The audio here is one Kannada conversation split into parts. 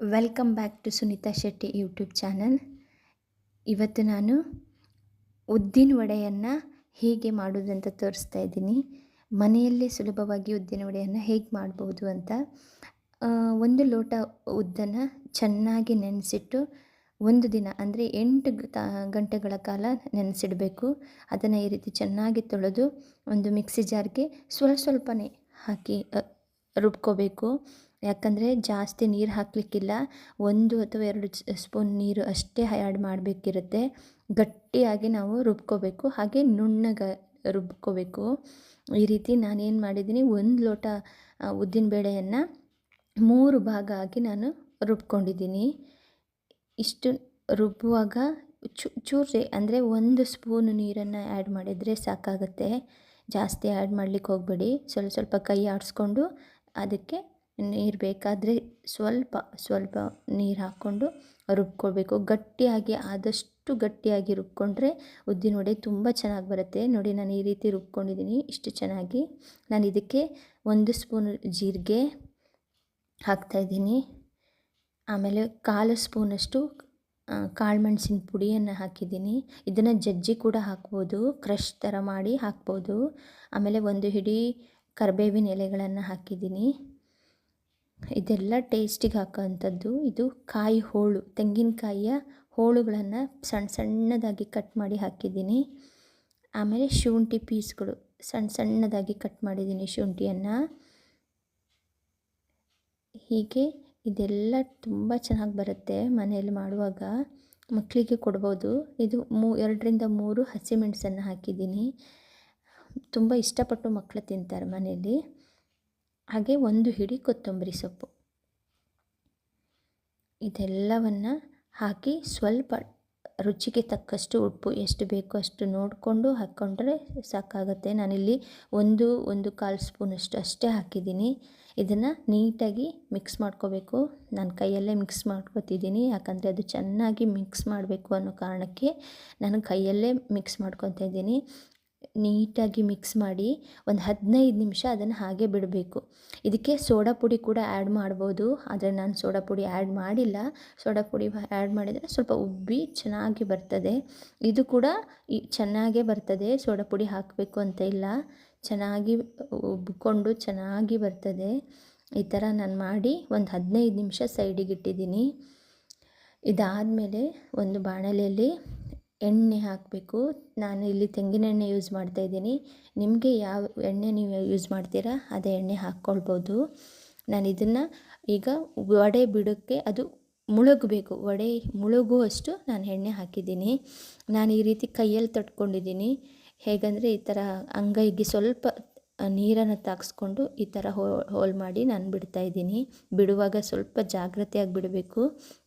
Welcome back to Sunita Shetty YouTube channel ಇವತ್ತು ನಾನು ಉದ್ದಿನ ವಡೆಯನ್ನು ಹೇಗೆ ಮಾಡೋದಂತ ತೋರಿಸ್ತಾ ಇದ್ದೀನಿ. ಮನೆಯಲ್ಲೇ ಸುಲಭವಾಗಿ ಉದ್ದಿನ ವಡೆಯನ್ನು ಹೇಗೆ ಮಾಡ್ಬೋದು ಅಂತ. ಒಂದು ಲೋಟ ಉದ್ದನ್ನು ಚೆನ್ನಾಗಿ ನೆನೆಸಿಟ್ಟು ಒಂದು ದಿನ, ಅಂದರೆ ಎಂಟು ಗಂಟೆಗಳ ಕಾಲ ನೆನೆಸಿಡಬೇಕು. ಅದನ್ನು ಈ ರೀತಿ ಚೆನ್ನಾಗಿ ತೊಳೆದು ಒಂದು ಮಿಕ್ಸಿ ಜಾರ್ಗೆ ಸ್ವಲ್ಪ ಸ್ವಲ್ಪನೇ ಹಾಕಿ ರುಬ್ಕೋಬೇಕು. ಯಾಕಂದರೆ ಜಾಸ್ತಿ ನೀರು ಹಾಕಲಿಕ್ಕಿಲ್ಲ, ಒಂದು ಅಥವಾ ಎರಡು ಸ್ಪೂನ್ ನೀರು ಅಷ್ಟೇ ಆ್ಯಡ್ ಮಾಡಬೇಕಿರುತ್ತೆ. ಗಟ್ಟಿಯಾಗಿ ನಾವು ರುಬ್ಕೋಬೇಕು, ಹಾಗೆ ನುಣ್ಣಗೆ ರುಬ್ಕೋಬೇಕು. ಈ ರೀತಿ ನಾನೇನು ಮಾಡಿದ್ದೀನಿ, ಒಂದು ಲೋಟ ಉದ್ದಿನ ಬೇಳೆಯನ್ನು ಮೂರು ಭಾಗ ಆಗಿ ನಾನು ರುಬ್ಕೊಂಡಿದ್ದೀನಿ. ಇಷ್ಟು ರುಬ್ಬುವಾಗ ಚೂ ಚೂರೇ ಅಂದರೆ ಒಂದು ಸ್ಪೂನ್ ನೀರನ್ನು ಆ್ಯಡ್ ಮಾಡಿದರೆ ಸಾಕಾಗುತ್ತೆ. ಜಾಸ್ತಿ ಆ್ಯಡ್ ಮಾಡಲಿಕ್ಕೆ ಹೋಗಬೇಡಿ, ಸ್ವಲ್ಪ ಸ್ವಲ್ಪ ಕೈ ಆಡಿಸ್ಕೊಂಡು ಅದಕ್ಕೆ ನೀರು ಬೇಕಾದರೆ ಸ್ವಲ್ಪ ಸ್ವಲ್ಪ ನೀರು ಹಾಕ್ಕೊಂಡು ರುಬ್ಕೊಳ್ಬೇಕು. ಗಟ್ಟಿಯಾಗಿ, ಆದಷ್ಟು ಗಟ್ಟಿಯಾಗಿ ರುಬ್ಕೊಂಡ್ರೆ ಉದ್ದಿನ ವಡೆ ತುಂಬ ಚೆನ್ನಾಗಿ ಬರುತ್ತೆ. ನೋಡಿ, ನಾನು ಈ ರೀತಿ ರುಬ್ಕೊಂಡಿದ್ದೀನಿ ಇಷ್ಟು ಚೆನ್ನಾಗಿ. ನಾನು ಇದಕ್ಕೆ ಒಂದು ಸ್ಪೂನ್ ಜೀರಿಗೆ ಹಾಕ್ತಾಯಿದ್ದೀನಿ ಆಮೇಲೆ ಕಾಲು ಸ್ಪೂನಷ್ಟು ಕಾಳು ಮೆಣಸಿನ ಪುಡಿಯನ್ನು ಹಾಕಿದ್ದೀನಿ. ಇದನ್ನು ಜಜ್ಜಿ ಕೂಡ ಹಾಕ್ಬೋದು. ಕ್ರಷ್ ಥರ ಮಾಡಿ ಹಾಕ್ಬೋದು. ಆಮೇಲೆ ಒಂದು ಹಿಡಿ ಕರಿಬೇವಿನ ಎಲೆಗಳನ್ನು ಹಾಕಿದ್ದೀನಿ. ಇದೆಲ್ಲ ಟೇಸ್ಟಿಗೆ ಹಾಕೋವಂಥದ್ದು. ಇದು ಕಾಯಿ ಹೋಳು, ತೆಂಗಿನಕಾಯಿಯ ಹೋಳುಗಳನ್ನು ಸಣ್ಣ ಸಣ್ಣದಾಗಿ ಕಟ್ ಮಾಡಿ ಹಾಕಿದ್ದೀನಿ. ಆಮೇಲೆ ಶುಂಠಿ ಪೀಸ್ಗಳು ಸಣ್ಣ ಸಣ್ಣದಾಗಿ ಕಟ್ ಮಾಡಿದ್ದೀನಿ ಶುಂಠಿಯನ್ನು. ಹೀಗೆ ಇದೆಲ್ಲ ತುಂಬ ಚೆನ್ನಾಗಿ ಬರುತ್ತೆ ಮನೆಯಲ್ಲಿ ಮಾಡುವಾಗ. ಮಕ್ಕಳಿಗೆ ಕೊಡ್ಬೋದು. ಇದು ಮೂ, ಎರಡರಿಂದ ಮೂರು ಹಸಿಮೆಣಸನ್ನು ಹಾಕಿದ್ದೀನಿ. ತುಂಬ ಇಷ್ಟಪಟ್ಟು ಮಕ್ಕಳು ತಿಂತಾರೆ ಮನೆಯಲ್ಲಿ. ಹಾಗೆ ಒಂದು ಹಿಡಿ ಕೊತ್ತಂಬರಿ ಸೊಪ್ಪು. ಇದೆಲ್ಲವನ್ನು ಹಾಕಿ ಸ್ವಲ್ಪ ರುಚಿಗೆ ತಕ್ಕಷ್ಟು ಉಪ್ಪು ಎಷ್ಟು ಬೇಕೋ ಅಷ್ಟು ನೋಡಿಕೊಂಡು ಹಾಕ್ಕೊಂಡ್ರೆ ಸಾಕಾಗುತ್ತೆ. ನಾನಿಲ್ಲಿ ಒಂದು ಒಂದು ಕಾಲು ಸ್ಪೂನಷ್ಟು ಅಷ್ಟೇ ಹಾಕಿದ್ದೀನಿ. ಇದನ್ನು ನೀಟಾಗಿ ಮಿಕ್ಸ್ ಮಾಡ್ಕೋಬೇಕು. ನಾನು ಕೈಯಲ್ಲೇ ಮಿಕ್ಸ್ ಮಾಡ್ಕೊತಿದ್ದೀನಿ. ಯಾಕಂದರೆ ಅದು ಚೆನ್ನಾಗಿ ಮಿಕ್ಸ್ ಮಾಡಬೇಕು ಅನ್ನೋ ಕಾರಣಕ್ಕೆ ನಾನು ಕೈಯಲ್ಲೇ ಮಿಕ್ಸ್ ಮಾಡ್ಕೊತಾ ಇದ್ದೀನಿ ನೀಟಾಗಿ ಮಿಕ್ಸ್ ಮಾಡಿ ಒಂದು ಹದಿನೈದು ನಿಮಿಷ ಅದನ್ನು ಹಾಗೆ ಬಿಡಬೇಕು. ಇದಕ್ಕೆ ಸೋಡಾ ಪುಡಿ ಕೂಡ ಆ್ಯಡ್ ಮಾಡ್ಬೋದು. ಆದರೆ ನಾನು ಸೋಡಾ ಪುಡಿ ಆ್ಯಡ್ ಮಾಡಿಲ್ಲ. ಸೋಡಾ ಪುಡಿ ಆ್ಯಡ್ ಮಾಡಿದರೆ ಸ್ವಲ್ಪ ಉಬ್ಬಿ ಚೆನ್ನಾಗಿ ಬರ್ತದೆ. ಇದು ಕೂಡ ಚೆನ್ನಾಗೇ ಬರ್ತದೆ. ಸೋಡಾ ಪುಡಿ ಹಾಕಬೇಕು ಅಂತ ಇಲ್ಲ. ಚೆನ್ನಾಗಿ ಉಬ್ಬಿಕೊಂಡು ಚೆನ್ನಾಗಿ ಬರ್ತದೆ. ಈ ಥರ ನಾನು ಮಾಡಿ ಒಂದು ಹದಿನೈದು ನಿಮಿಷ ಸೈಡಿಗೆ ಇಟ್ಟಿದ್ದೀನಿ. ಇದಾದಮೇಲೆ ಒಂದು ಬಾಣಲೆಯಲ್ಲಿ ಎಣ್ಣೆ ಹಾಕಬೇಕು. ನಾನು ಇಲ್ಲಿ ತೆಂಗಿನೆಣ್ಣೆ ಯೂಸ್ ಮಾಡ್ತಾಯಿದ್ದೀನಿ ನಿಮಗೆ ಯಾವ ಎಣ್ಣೆ ನೀವು ಯೂಸ್ ಮಾಡ್ತೀರಾ, ಅದೇ ಎಣ್ಣೆ ಹಾಕ್ಕೊಳ್ಬೋದು. ನಾನು ಇದನ್ನು ಈಗ ವಡೆ ಬಿಡೋಕ್ಕೆ ಅದು ಮುಳುಗಬೇಕು. ವಡೆ ಮುಳುಗುವಷ್ಟು ನಾನು ಎಣ್ಣೆ ಹಾಕಿದ್ದೀನಿ. ನಾನು ಈ ರೀತಿ ಕೈಯಲ್ಲಿ ತಟ್ಕೊಂಡಿದ್ದೀನಿ. ಹೇಗಂದರೆ ಈ ಥರ ಅಂಗೈಗೆ ಸ್ವಲ್ಪ ನೀರನ್ನು ತಾಗಿಸ್ಕೊಂಡು ಈ ಥರ ಹೋಲ್ ಮಾಡಿ ನಾನು ಬಿಡ್ತಾಯಿದ್ದೀನಿ ಬಿಡುವಾಗ ಸ್ವಲ್ಪ ಜಾಗ್ರತೆಯಾಗಿ ಬಿಡಬೇಕು.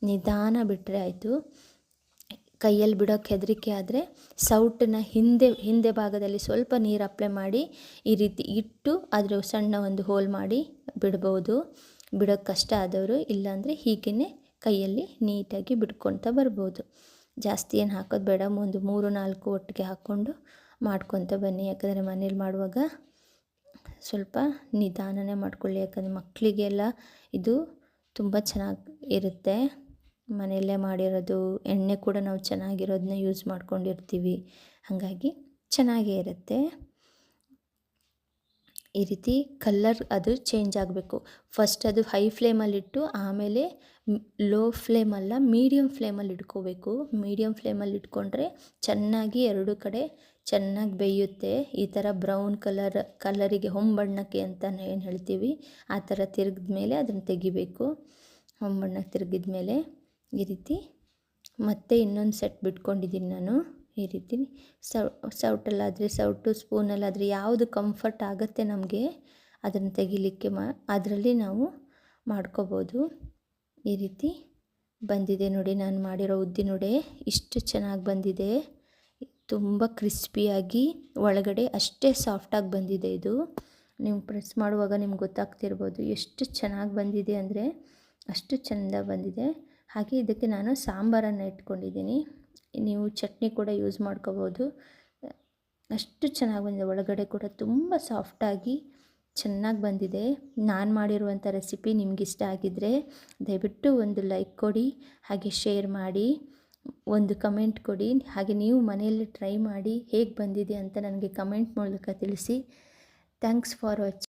ನಿಧಾನ ಬಿಟ್ಟರೆ ಆಯಿತು. ಕೈಯಲ್ಲಿ ಬಿಡೋಕ್ಕೆ ಹೆದರಿಕೆ ಆದರೆ ಸೌಟನ್ನ ಹಿಂದೆ ಹಿಂದೆ ಭಾಗದಲ್ಲಿ ಸ್ವಲ್ಪ ನೀರು ಅಪ್ಲೈ ಮಾಡಿ ಈ ರೀತಿ ಇಟ್ಟು ಅದರ ಸಣ್ಣ ಒಂದು ಹೋಲ್ ಮಾಡಿ ಬಿಡ್ಬೋದು. ಬಿಡೋಕ್ಕೆ ಕಷ್ಟ ಆದವರು ಇಲ್ಲಾಂದರೆ ಹೀಗೇ ಕೈಯಲ್ಲಿ ನೀಟಾಗಿ ಬಿಡ್ಕೊತ ಬರ್ಬೋದು. ಜಾಸ್ತಿ ಏನು ಹಾಕೋದು ಬೇಡ, ಒಂದು ಮೂರು, ನಾಲ್ಕು ಒಟ್ಟಿಗೆ ಹಾಕ್ಕೊಂಡು ಮಾಡ್ಕೊತ ಬನ್ನಿ. ಯಾಕಂದರೆ ಮನೇಲಿ ಮಾಡುವಾಗ ಸ್ವಲ್ಪ ನಿಧಾನನೇ ಮಾಡ್ಕೊಳ್ಳಿ. ಯಾಕಂದರೆ ಮಕ್ಕಳಿಗೆಲ್ಲ ಇದು ತುಂಬ ಚೆನ್ನಾಗಿ ಇರುತ್ತೆ. ಮನೆಯಲ್ಲೇ ಮಾಡಿರೋದು, ಎಣ್ಣೆ ಕೂಡ ನಾವು ಚೆನ್ನಾಗಿರೋದನ್ನ ಯೂಸ್ ಮಾಡ್ಕೊಂಡಿರ್ತೀವಿ. ಹಾಗಾಗಿ ಚೆನ್ನಾಗೇ ಇರುತ್ತೆ. ಈ ರೀತಿ ಕಲ್ಲರ್ ಅದು ಚೇಂಜ್ ಆಗಬೇಕು. ಫಸ್ಟ್ ಅದು ಹೈ ಫ್ಲೇಮಲ್ಲಿಟ್ಟು ಆಮೇಲೆ ಲೋ ಫ್ಲೇಮಲ್ಲ ಮೀಡಿಯಮ್ ಫ್ಲೇಮಲ್ಲಿ ಇಟ್ಕೋಬೇಕು. ಮೀಡಿಯಮ್ ಫ್ಲೇಮಲ್ಲಿ ಇಟ್ಕೊಂಡ್ರೆ ಚೆನ್ನಾಗಿ ಎರಡು ಕಡೆ ಚೆನ್ನಾಗಿ ಬೇಯುತ್ತೆ. ಈ ಥರ ಬ್ರೌನ್ ಕಲರ್ ಕಲರಿಗೆ ಹೊಂಬಣ್ಣಕ್ಕೆ ಅಂತ ಏನು ಹೇಳ್ತೀವಿ, ಆ ಥರ ತಿರುಗಿದ ಮೇಲೆ ಅದನ್ನು ತೆಗಿಬೇಕು. ಹೊಂಬಣ್ಣಕ್ಕೆ ತಿರುಗಿದ ಮೇಲೆ ಈ ರೀತಿ ಮತ್ತೆ ಇನ್ನೊಂದು ಸೆಟ್ ಬಿಟ್ಕೊಂಡಿದ್ದೀನಿ ನಾನು ಈ ರೀತಿ. ಸೌ, ಸೌಟಲ್ಲಾದರೆ ಸೌಟು, ಸ್ಪೂನಲ್ಲಾದರೆ ಯಾವುದು ಕಂಫರ್ಟ್ ಆಗುತ್ತೆ ನಮಗೆ ಅದನ್ನು ತೆಗಿಲಿಕ್ಕೆ ಮಾ, ಅದರಲ್ಲಿ ನಾವು ಮಾಡ್ಕೋಬೋದು. ಈ ರೀತಿ ಬಂದಿದೆ ನೋಡಿ ನಾನು ಮಾಡಿರೋ ಉದ್ದಿನ ವಡೆ. ಇಷ್ಟು ಚೆನ್ನಾಗಿ ಬಂದಿದೆ. ತುಂಬ ಕ್ರಿಸ್ಪಿಯಾಗಿ ಒಳಗಡೆ ಅಷ್ಟೇ ಸಾಫ್ಟಾಗಿ ಬಂದಿದೆ ಇದು. ನೀವು ಪ್ರೆಸ್ ಮಾಡುವಾಗ ನಿಮ್ಗೆ ಗೊತ್ತಾಗ್ತಿರ್ಬೋದು ಎಷ್ಟು ಚೆನ್ನಾಗಿ ಬಂದಿದೆ ಅಂದರೆ ಅಷ್ಟು ಚೆಂದ ಬಂದಿದೆ. ಹಾಗೆ ಇದಕ್ಕೆ ನಾನು ಸಾಂಬಾರನ್ನು ಇಟ್ಕೊಂಡಿದ್ದೀನಿ. ನೀವು ಚಟ್ನಿ ಕೂಡ ಯೂಸ್ ಮಾಡ್ಕೋಬೋದು. ಅಷ್ಟು ಚೆನ್ನಾಗಿ ಬಂದಿದೆ. ಒಳಗಡೆ ಕೂಡ ತುಂಬ ಸಾಫ್ಟಾಗಿ ಚೆನ್ನಾಗಿ ಬಂದಿದೆ. ನಾನು ಮಾಡಿರುವಂಥ ರೆಸಿಪಿ ನಿಮಗಿಷ್ಟ ಆಗಿದ್ದರೆ ದಯವಿಟ್ಟು ಒಂದು ಲೈಕ್ ಕೊಡಿ, ಹಾಗೆ ಶೇರ್ ಮಾಡಿ, ಒಂದು ಕಮೆಂಟ್ ಕೊಡಿ, ಹಾಗೆ ನೀವು ಮನೆಯಲ್ಲಿ ಟ್ರೈ ಮಾಡಿ ಹೇಗೆ ಬಂದಿದೆ ಅಂತ ನನಗೆ ಕಮೆಂಟ್ ಮೂಲಕ ತಿಳಿಸಿ. Thanks for watching